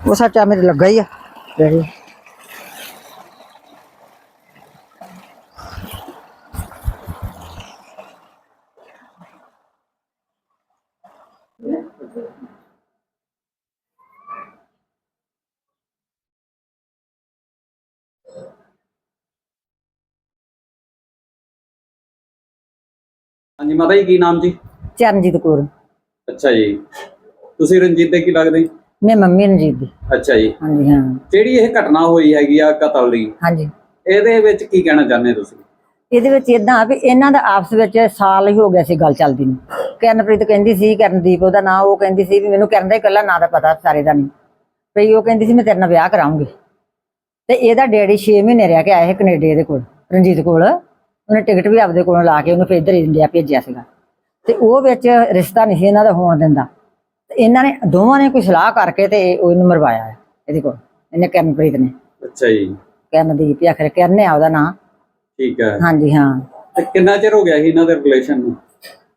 ਉਹ ਸੱਚਾ ਮੇਰੇ ਲੱਗਾ ਹੀ ਆ ਡੈਡੀ ਹਾਂਜੀ ਮਾਤਾ ਜੀ ਕੀ ਨਾਮ ਜੀ ਚਰਨਜੀਤ ਕੌਰ ਅੱਛਾ ਜੀ ਤੁਸੀਂ ਰਣਜੀਤ ਦੇ ਕੀ ਲੱਗਦੇ ਮੈਂ ਮੰਮੀ ਰਣਜੀਤ ਦੀ। ਅੱਛਾ ਜੀ। ਹਾਂਜੀ ਹਾਂ। ਜਿਹੜੀ ਇਹ ਘਟਨਾ ਹੋਈ ਹੈਗੀ ਆ ਕਤਲ ਦੀ? ਹਾਂਜੀ। ਇਹਦੇ ਵਿੱਚ ਕੀ ਕਹਿਣਾ ਚਾਹੁੰਦੇ ਤੁਸੀਂ? ਇਹਦੇ ਵਿੱਚ ਇਦਾਂ ਵੀ ਇਹਨਾਂ ਦਾ ਆਪਸ ਵਿੱਚ ਸਾਲ ਹੀ ਹੋ ਗਿਆ ਸੀ ਗੱਲ ਚੱਲਦੀ ਨੂੰ। ਕਰਨਪ੍ਰੀਤ ਕਹਿੰਦੀ ਸੀ ਕਰਨਦੀਪ ਉਹਦਾ ਨਾਂ ਉਹ ਕਹਿੰਦੀ ਸੀ ਵੀ ਮੈਨੂੰ ਕਰਨ ਦਾ ਇਕੱਲਾ ਨਾਂ ਦਾ ਪਤਾ ਸਾਰੇ ਦਾ ਨਹੀਂ। ਭਈ ਉਹ ਕਹਿੰਦੀ ਸੀ ਮੈਂ ਤੇਰੇ ਨਾਲ ਵਿਆਹ ਕਰਾਉਂਗੀ ਤੇ ਇਹਦਾ ਡੈਡੀ 6 ਮਹੀਨੇ ਰਹਿ ਕੇ ਆਇਆ ਸੀ ਕੈਨੇਡਾ ਦੇ ਕੋਲ ਰਣਜੀਤ ਕੋਲ। ਉਹਨੇ ਟਿਕਟ ਵੀ ਆਪਦੇ ਕੋਲੋਂ ਲਾ ਕੇ ਉਹਨੂੰ ਫਿਰ ਇੱਧਰ ਇੰਡੀਆ ਭੇਜਿਆ ਸੀਗਾ। ਤੇ ਉਹ ਵਿੱਚ ਰਿਸ਼ਤਾ ਨਹੀਂ ਸੀ ਇਹਨਾਂ ਦਾ ਹੋਣ ਦਿੰਦਾ। ਇਹਨਾਂ ਨੇ ਦੋਵਾਂ ਨੇ ਕੋਈ ਸਲਾਹ ਕਰਕੇ ਤੇ ਉਹ ਇਹਨੂੰ ਮਰਵਾਇਆ ਹੈ ਇਹਦੇ ਕੋਲ ਇਹਨੇ ਕਰਨਪ੍ਰੀਤ ਨੇ। ਅੱਛਾ ਜੀ। ਕਰਨਦੀਪ ਹੀ ਆਖਰ ਕਰਨੇ ਆ ਉਹਦਾ ਨਾਂ। ਠੀਕ ਹੈ। ਹਾਂਜੀ ਹਾਂ। ਤੇ ਕਿੰਨਾ ਚਿਰ ਹੋ ਗਿਆ ਸੀ ਇਹਨਾਂ ਦੇ ਰਿਲੇਸ਼ਨ ਨੂੰ?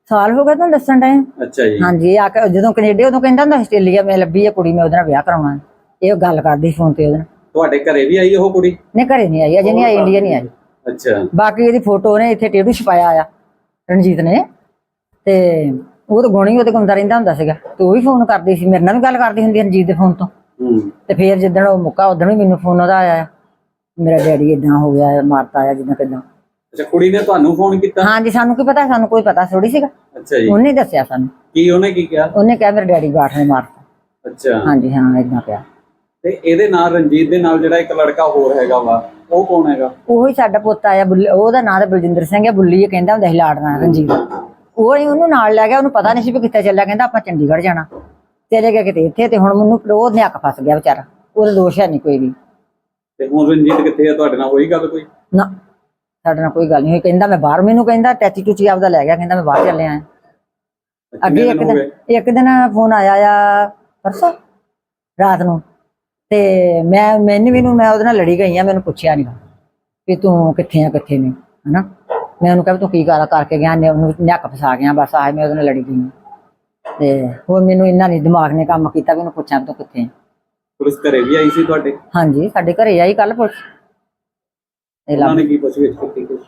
ਸਾਲ ਹੋ ਗਿਆ ਤੁਹਾਨੂੰ ਦੱਸਣ ਟਾਈਮ ਅੱਛਾ ਜੀ। ਹਾਂਜੀ ਆ ਕੇ ਜਦੋਂ ਕੈਨੇਡਾ ਉਦੋਂ ਕਹਿੰਦਾ ਹੁੰਦਾ ਆਸਟ੍ਰੇਲੀਆ ਮੈਂ ਲੱਭੀ ਆ ਕੁੜੀ ਮੈਂ ਉਹਦੇ ਨਾਲ ਵਿਆਹ ਕਰਾਉਣਾ। ਇਹ ਗੱਲ ਕਰਦੀ ਫੋਨ ਤੇ ਉਹਦੇ ਨਾਲ। ਤੁਹਾਡੇ ਘਰੇ ਵੀ ਆਈ ਉਹ ਕੁੜੀ? ਨਹੀਂ ਘਰੇ ਨਹੀਂ ਆਈ ਅਜੇ ਨਹੀਂ ਆਈ ਇੰਡੀਆ ਨਹੀਂ ਆਈ। ਅੱਛਾ। ਬਾਕੀ ਇਹਦੀ ਫੋਟੋ ਨੇ ਇੱਥੇ ਟੇਟੂ ਛਪਾਇਆ ਆ ਰਣਜੀਤ ਨੇ। ਤੇ ਉਹ ਤਾਂ ਗੁਣੀ ਉਹਦੇ ਕੋਲ ਹੁੰਦਾ ਰਹਿੰਦਾ ਹੁੰਦਾ ਸੀਗਾ ਤੇ ਉਹ ਵੀ ਫੋਨ ਕਰਦੀ ਸੀ ਮੇਰੇ ਨਾਲ ਵੀ ਗੱਲ ਕਰਦੀ ਹੁੰਦੀ ਰਣਜੀਤ ਦੇ ਫੋਨ ਤੋਂ। ਹੂੰ। ਤੇ ਫੇਰ ਜਿੱਦਣ ਉਹ ਮੁੱਕਾ ਉਦੋਂ ਵੀ ਮੈਨੂੰ ਫੋਨ ਉਹਦਾ ਆਇਆ। ਮੇਰਾ ਡੈਡੀ ਇਦਾਂ ਹੋ ਗਿਆ ਹੈ, ਮਾਰਤਾ ਆ ਜਿੱਦਾਂ ਕਿਦਾਂ। ਅੱਛਾ ਕੁੜੀ ਨੇ ਤੁਹਾਨੂੰ ਫੋਨ ਕੀਤਾ? ਹਾਂਜੀ ਸਾਨੂੰ ਕੀ ਪਤਾ ਸਾਨੂੰ ਕੋਈ ਪਤਾ ਥੋੜੀ ਸੀਗਾ। ਅੱਛਾ ਜੀ। ਉਹਨੇ ਹੀ ਦੱਸਿਆ ਸਾਨੂੰ। ਕੀ ਉਹਨੇ ਕੀ ਕਿਹਾ? ਉਹਨੇ ਕਿਹਾ ਮੇਰੇ ਡੈਡੀ ਬਾਠ ਨੇ ਮਾਰਤਾ। ਅੱਛਾ। ਹਾਂਜੀ ਹਾਂ ਇਦਾਂ ਪਿਆ ਤੇ ਇਹਦੇ ਨਾਲ ਰਣਜੀਤ ਦੇ ਨਾਲ ਜਿਹੜਾ ਇੱਕ ਲੜਕਾ ਹੋਰ ਹੈਗਾ ਵਾ ਉਹ ਕੌਣ ਹੈਗਾ? ਉਹੀ ਸਾਡਾ ਪੁੱਤ ਆਇਆ ਬੁੱਲ- ਉਹਦਾ ਨਾਂ ਤਾਂ ਬਲਜਿੰਦਰ ਸਿੰਘ ਹੈ ਬੁੱਲੀ ਇਹ ਕਹਿੰਦਾ ਹੁੰਦਾ ਸੀ ਲਾੜਨਾ ਰਣਜੀਤ। ਉਹ ਹੀ ਉਹਨੂੰ ਨਾਲ ਲੈ ਗਿਆ ਉਹਨੂੰ ਪਤਾ ਨਹੀਂ ਸੀ ਵੀ ਕਿੱਥੇ ਚੱਲਿਆ ਕਹਿੰਦਾ ਆਪਾਂ ਚੰਡੀਗੜ੍ਹ ਜਾਣਾ। ਤੇਰੇ ਗਿਆ ਕਿਤੇ ਇੱਥੇ ਤੇ ਹੁਣ ਮੈਨੂੰ ਉਹ ਨਿਆਕ ਫਸ ਗਿਆ ਵਿਚਾਰਾ ਉਹਦਾ ਦੋਸ਼ ਹੈ ਨਹੀਂ ਕੋਈ ਵੀ। ਤੇ ਹੁਣ ਰਣਜੀਤ ਕਿੱਥੇ ਆ? ਤੁਹਾਡੇ ਨਾਲ ਹੋਈ ਗੱਲ ਕੋਈ? ਨਾ ਸਾਡੇ ਨਾਲ ਕੋਈ ਗੱਲ ਨਹੀਂ ਹੋਈ। ਕਹਿੰਦਾ ਮੈਂ ਬਾਹਰ ਮੈਨੂੰ ਕਹਿੰਦਾ ਟੈਚੀ ਟੂਚੀ ਆਪਦਾ ਲੈ ਗਿਆ ਕਹਿੰਦਾ ਮੈਂ ਬਾਹਰ ਚੱਲਿਆ ਆਂ ਅੱਗੇ ਇੱਕ ਦਿਨ ਇੱਕ ਦਿਨ ਫੋਨ ਆਇਆ ਆ ਪਰਸੋਂ ਰਾਤ ਨੂੰ। ਤੇ ਮੈਂ ਮੈਨੂੰ ਵੀ ਨੂੰ ਮੈਂ ਉਹਦੇ ਨਾਲ ਲੜੀ ਗਈ ਆ ਮੈਨੂੰ ਪੁੱਛਿਆ ਨਹੀਂ ਵੀ ਤੂੰ ਕਿੱਥੇ ਆ ਕਿੱਥੇ ਨਹੀਂ ਹਨਾ? ਮੈਂ ਉਹਨੂੰ ਕਿਹਾ ਵੀ ਤੂੰ ਕੀ ਕਰ ਕਰਕੇ ਗਿਆ ਨੇ ਉਹਨੂੰ ਨੱਕ ਫਸਾ ਗਿਆ ਬਸ ਆਏ ਮੈਂ ਉਹਦੇ ਨਾਲ ਲੜੀ ਗਈ। ਤੇ ਹੋਰ ਮੈਨੂੰ ਇੰਨਾ ਨਹੀਂ ਦਿਮਾਗ ਨੇ ਕੰਮ ਕੀਤਾ ਵੀ ਉਹਨੂੰ ਪੁੱਛਾਂ ਵੀ ਤੂੰ ਕਿੱਥੇ ਪੁਲਿਸ ਘਰੇ ਵੀ ਆਈ ਸੀ ਤੁਹਾਡੇ? ਹਾਂਜੀ ਸਾਡੇ ਘਰੇ ਆਈ ਕੱਲ ਪੁਲਿਸ। ਉਹਨਾਂ ਨੇ ਕੀ ਪੁੱਛ ਵਿੱਚ ਕੀਤੀ ਕੁਛ?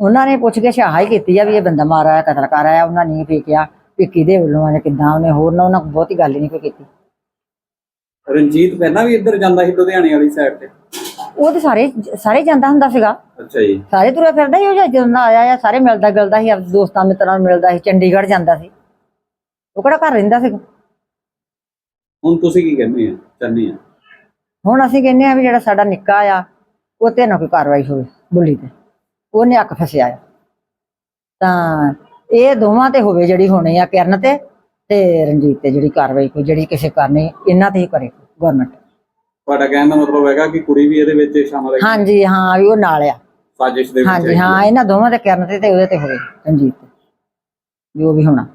ਉਹਨਾਂ ਨੇ ਪੁੱਛ ਕੇ ਸ਼ਾਹਾ ਹੀ ਕੀਤੀ ਆ ਵੀ ਇਹ ਬੰਦਾ ਮਾਰਾ ਹੈ ਕਤਲ ਕਰ ਆਇਆ ਉਹਨਾਂ ਨੇ ਨਹੀਂ ਫੇਕਿਆ ਵੀ ਕਿਹਦੇ ਵੱਲੋਂ ਆ ਜਾਂ ਕਿੱਦਾਂ ਉਹਨੇ ਹੋਰ ਨਾ ਉਹਨਾਂ ਬਹੁਤੀ ਗੱਲ ਹੀ ਨਹੀਂ ਕੋਈ ਕੀਤੀ। ਰਣਜੀਤ ਪਹਿਲਾਂ ਵੀ ਇੱਧਰ ਜਾਂਦਾ ਸੀ ਲੁਧਿਆਣੇ ਵਾਲੀ ਸਾਈਡ ਤੇ। ਉਹ ਤੇ ਸਾਰੇ ਸਾਰੇ ਜਾਂਦਾ ਹੁੰਦਾ ਸੀਗਾ। ਅੱਛਾ ਜੀ। ਸਾਰੇ ਤੁਰਿਆ ਫਿਰਦਾ ਹੀ ਉਹ ਜਦੋਂ ਦਾ ਆਇਆ ਆ ਸਾਰੇ ਮਿਲਦਾ ਗਿਲਦਾ ਸੀ ਆਪਣੇ ਦੋਸਤਾਂ ਮਿੱਤਰਾਂ ਨੂੰ ਮਿਲਦਾ ਸੀ ਚੰਡੀਗੜ੍ਹ ਜਾਂਦਾ ਸੀ। ਉਹ ਕਿਹੜਾ ਘਰ ਰਹਿੰਦਾ ਸੀ ਹੁਣ ਤੁਸੀਂ ਕੀ ਕਹਿੰਦੇ ਆ ਚਾਹੁੰਦੇ ਆ? ਹੁਣ ਅਸੀਂ ਕਹਿੰਦੇ ਆ ਵੀ ਜਿਹੜਾ ਸਾਡਾ ਨਿੱਕਾ ਆ ਉਹ ਤੇ ਨਾ ਕੋਈ ਕਾਰਵਾਈ ਹੋਵੇ ਬੁੱਲੀ ਤੇ। ਉਹਨੇ ਅੱਖ ਫਸਿਆ ਆ। ਤਾਂ ਇਹ ਦੋਵਾਂ ਤੇ ਹੋਵੇ ਜਿਹੜੀ ਹੋਣੀ ਆ ਕਿਰਨ ਤੇ ਤੇ ਰਣਜੀਤ ਤੇ ਜਿਹੜੀ ਕਾਰਵਾਈ ਕੋਈ ਜਿਹੜੀ ਕਿਸੇ ਕਰਨੀ ਇਹਨਾਂ ਤੇ ਹੀ ਕਰੇ ਗਵਰਨਮੈਂਟ। ਤੁਹਾਡਾ ਕਹਿਣ ਦਾ ਮਤਲਬ ਹੈਗਾ ਕਿ ਕੁੜੀ ਵੀ ਇਹਦੇ ਵਿੱਚ ਸ਼ਾਮਲ ਹੈ ਹਾਂਜੀ ਹਾਂ ਵੀ ਉਹ ਨਾਲ ਆ। ਸਾਜ਼ਿਸ਼ ਦੇ ਵਿੱਚ ਹਾਂਜੀ। ਹਾਂ ਇਹਨਾਂ ਦੋਵਾਂ ਤੇ ਕਿਰਨ ਤੇ ਤੇ ਉਹਦੇ ਤੇ ਹੋਵੇ ਰਣਜੀਤ। ਤੇ ਜੋ ਵੀ ਹੋਣਾ।